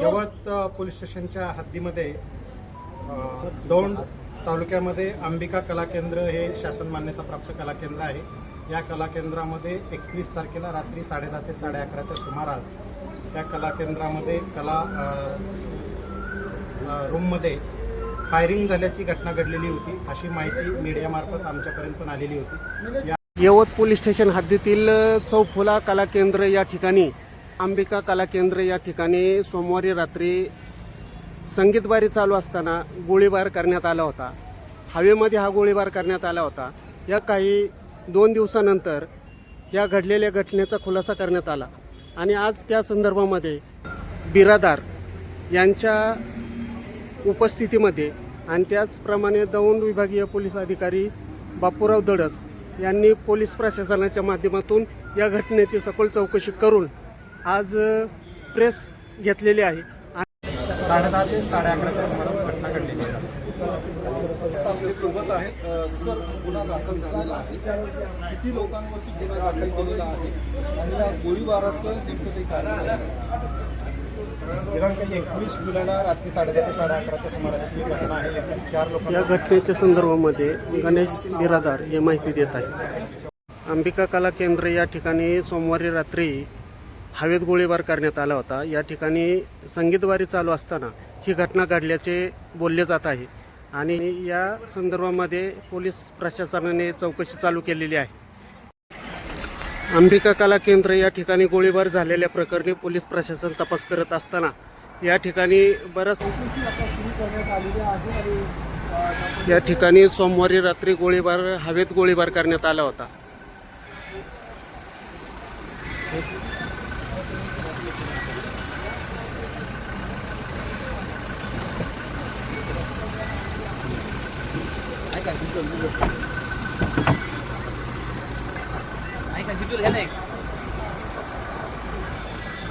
यवत अ, police स्टेशनच्या हद्दीमध्ये दौंड तालुक्यामध्ये अंबिका कला केंद्र हे शासन मान्यताप्राप्त कला केंद्र आहे. या कला केंद्रामध्ये एकवीस तारखेला रात्री साडेदहा ते साडे अकराच्या सुमारास त्या कला केंद्रामध्ये कला रूममध्ये फायरिंग झाल्याची घटना घडलेली होती. अशी माहिती मीडियामार्फत आमच्यापर्यंत पण आलेली होती. या यवत पोलीस स्टेशन हद्दीतील चौफुला कला केंद्र या ठिकाणी अंबिका कला केंद्र या ठिकाणी सोमवारी रात्री संगीतबारी चालू असताना गोळीबार करण्यात आला होता. हवेमध्ये हा गोळीबार करण्यात आला होता. या काही दोन दिवसानंतर या घडलेल्या घटनेचा खुलासा करण्यात आला. आणि आज त्या संदर्भामध्ये बिरादार यांच्या उपस्थितीमध्ये आणि त्याचप्रमाणे दौंड विभागीय पोलीस अधिकारी बापूराव दडस यांनी पोलीस प्रशासनाच्या माध्यमातून या घटनेची सखोल चौकशी करून आज प्रेस घेतलेली आहे. साडेदहा ते साडे अकराच्या सुमारास घटना घडलेली आहे. सोबत आहेत. अ, सर गुन्हा दाखल झालेला आहे. किती लोकांवरती गुन्हा दाखल केलेला आहे? आणि या गोळीबाराचं नेमकं काही कारण आहे? दिनांक एकवीस जुलैला रात्री साडेदहा ते साडे अकराच्या सुमारास ही घटना आहे. चार लोक या घटनेच्या संदर्भामध्ये गणेश बिरादार हे माहिती देत आहे अंबिका कला केंद्र या ठिकाणी सोमवारी रात्री हवेत गोळीबार करण्यात आला होता. या ठिकाणी संगीतवारी चालू असताना ही घटना घडल्याचे बोलले जात आहे. आणि या संदर्भामध्ये पोलीस प्रशासनाने चौकशी चालू केलेली आहे. अंबिका कला केंद्र या ठिकाणी गोळीबार झालेल्या प्रकरणी पोलीस प्रशासन तपास करत असताना या ठिकाणी बराच या ठिकाणी सोमवारी रात्री गोळीबार हवेत गोळीबार करण्यात आला होता.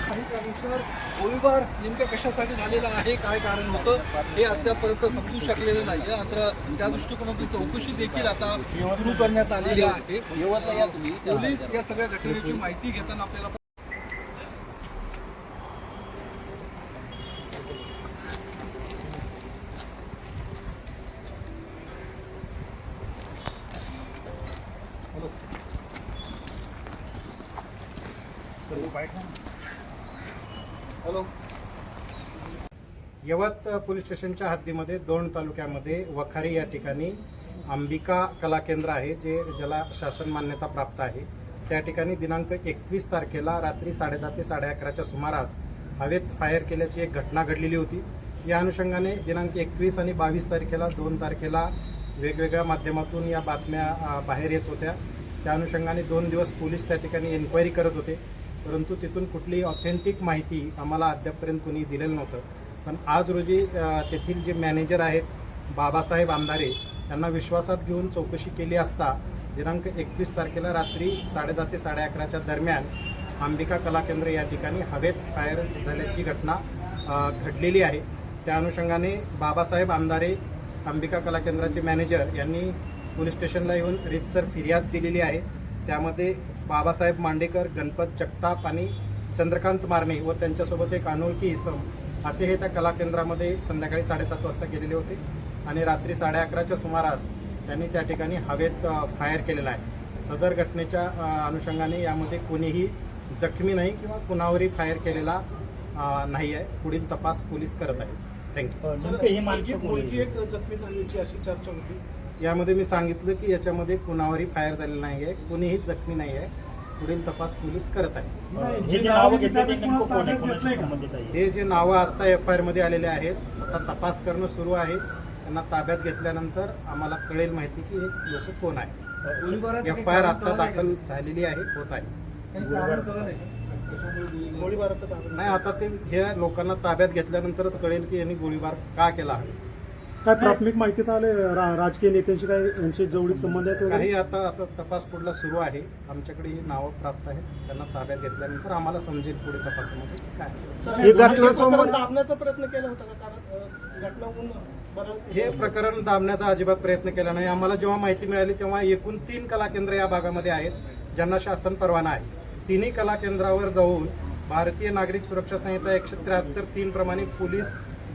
काही त्यानुसार गोळीबार नेमक्या कशासाठी झालेला आहे काय कारण होतं हे अद्यापर्यंत समजू शकलेलं नाही मात्र त्या दृष्टिकोनातून चौकशी देखील आता सुरू करण्यात आलेली आहे. पोलीस या सगळ्या घटनेची माहिती घेताना आपल्याला हॅलो. यवत पोलीस स्टेशनच्या हद्दीमध्ये दोन तालुक्यामध्ये वखारी या ठिकाणी अंबिका कला केंद्र आहे जे ज्याला शासन मान्यता प्राप्त आहे. त्या ठिकाणी दिनांक एकवीस तारखेला रात्री साडेदहा ते साडे अकराच्या सुमारास हवेत फायर केल्याची एक घटना घडलेली होती. या अनुषंगाने दिनांक एकवीस आणि बावीस तारखेला दोन तारखेला वेगवेगळ्या माध्यमातून या बातम्या बाहेर येत होत्या. त्या अनुषंगाने दोन दिवस पोलीस त्या ठिकाणी एन्क्वायरी करत होते. परंतु तिथून कुठलीही ऑथेंटिक माहिती आम्हाला अद्यापपर्यंत कोणी दिलेलं नव्हतं. पण आज रोजी तेथील जे मॅनेजर आहेत बाबासाहेब आंधारे यांना विश्वासात घेऊन चौकशी केली असता दिनांक एकतीस तारखेला रात्री साडेदहा ते साडे अकराच्या दरम्यान अंबिका कला केंद्र या ठिकाणी हवेत फायर झाल्याची घटना घडलेली आहे. त्या अनुषंगाने बाबासाहेब आमदारे अंबिका कला केंद्राचे मॅनेजर यांनी पोलीस स्टेशनला येऊन रितसर फिर्याद दिलेली आहे. त्यामध्ये बाबासाहेब मांडेकर गणपत जगताप आणि चंद्रकांत मारणे व त्यांच्यासोबत एक अनोळखी इसम असे हे त्या कला केंद्रामध्ये संध्याकाळी साडेसात वाजता गेलेले होते. आणि रात्री साडे अकराच्या सुमारास त्यांनी त्या ठिकाणी हवेत फायर केलेला आहे. सदर घटनेच्या अनुषंगाने यामध्ये कोणीही जखमी नाही किंवा कुणावरही फायर केलेला नाही आहे. पुढील तपास पोलीस करत आहेत. थँक्यू ही एक जखमी झाल्याची अशी चर्चा होती? यामध्ये मी सांगितलं की याच्यामध्ये कुणावरही फायर झालेला नाही आहे कोणीही जखमी नाही आहे. पुढील तपास पोलीस करत आहे हे जे नावं घेतले ते नेमकं कोण आहे? कोणाशी संबंधित आहे? हे जे नावं आत्ता एफ आय आरमध्ये आलेले आहेत आता तपास करणं सुरू आहे. त्यांना ताब्यात घेतल्यानंतर आम्हाला कळेल माहिती की हे लोक कोण आहे एफ आय आर आता आहे दाखल झालेली आहे होत आहे. गोळीबाराचं नाही आता ते ह्या लोकांना ताब्यात घेतल्यानंतरच कळेल की यांनी गोळीबार का केला आहे. काय प्राथमिक माहितीत आले रा- राजकीय नेत्यांशी काय यांचे जवळीक संबंध आहेत वगैरे? काही आता आता तपास पुढला सुरू आहे. आमच्याकडे ही नावं प्राप्त आहेत. त्यांना ताब्यात घेतल्यानंतर आम्हाला समजेल पुढे तपासामध्ये काय. आहे. ही घटना सोमवार दाबण्याचा प्रयत्न केला होता का? कारण अ, घटना होऊन हे प्रकरण दाबण्याचा अजिबात प्रयत्न केला नाही. आम्हाला जेव्हा माहिती मिळाली तेव्हा एकूण तीन कला केंद्र या भागामध्ये आहेत ज्यांना शासन परवाना आहे. तिन्ही कला केंद्रावर जाऊन भारतीय नागरिक सुरक्षा संहिता एकशे त्र्याहत्तर तीन प्रमाणे पोलीस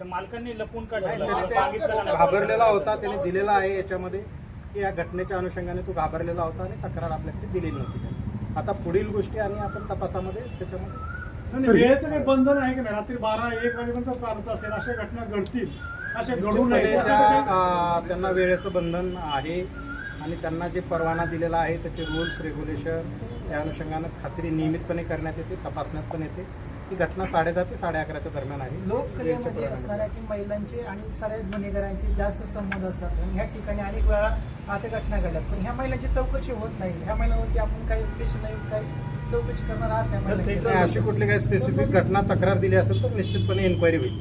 तर मालकांनी लपून का नाही, ठेवलं? त्याने सांगितलं का ते नाही? घाबरलेला होता त्याने दिलेला आहे याच्यामध्ये की या घटनेच्या अनुषंगाने तो घाबरलेला होता आणि तक्रार आपल्याकडे दिलेली नव्हती. आता पुढील गोष्टी आणि आपण तपासामध्ये त्याच्यामध्ये आणि वेळेचं काही बंधन आहे की नाही रात्री बारा एक वाजेपर्यंत चालत असेल अशा घटना घडतील अशा घडू नये त्यांना वेळेचं बंधन आहे आणि त्यांना जे परवाना दिलेला आहे त्याचे रूल्स रेग्युलेशन त्या अनुषंगानं खात्री नियमितपणे करण्यात येते तपासण्यात पण येते ही घटना साडे दहा ते साडे अकराच्या दरम्यान आहे. लोककलेमध्ये वेळेच्या असणाऱ्या की महिलांचे आणि साऱ्या गुन्हेगारांचे जास्त संबंध असतात. आणि ह्या ठिकाणी अनेक वेळा अशा घटना घडल्यात पण ह्या महिलांची चौकशी होत नाही. ह्या महिलांवरती आपण काही उद्देश नाही काही चौकशी करणार आहात अशी कुठली काही स्पेसिफिक घटना तक्रार दिली असेल तर निश्चितपणे इन्क्वायरी होईल.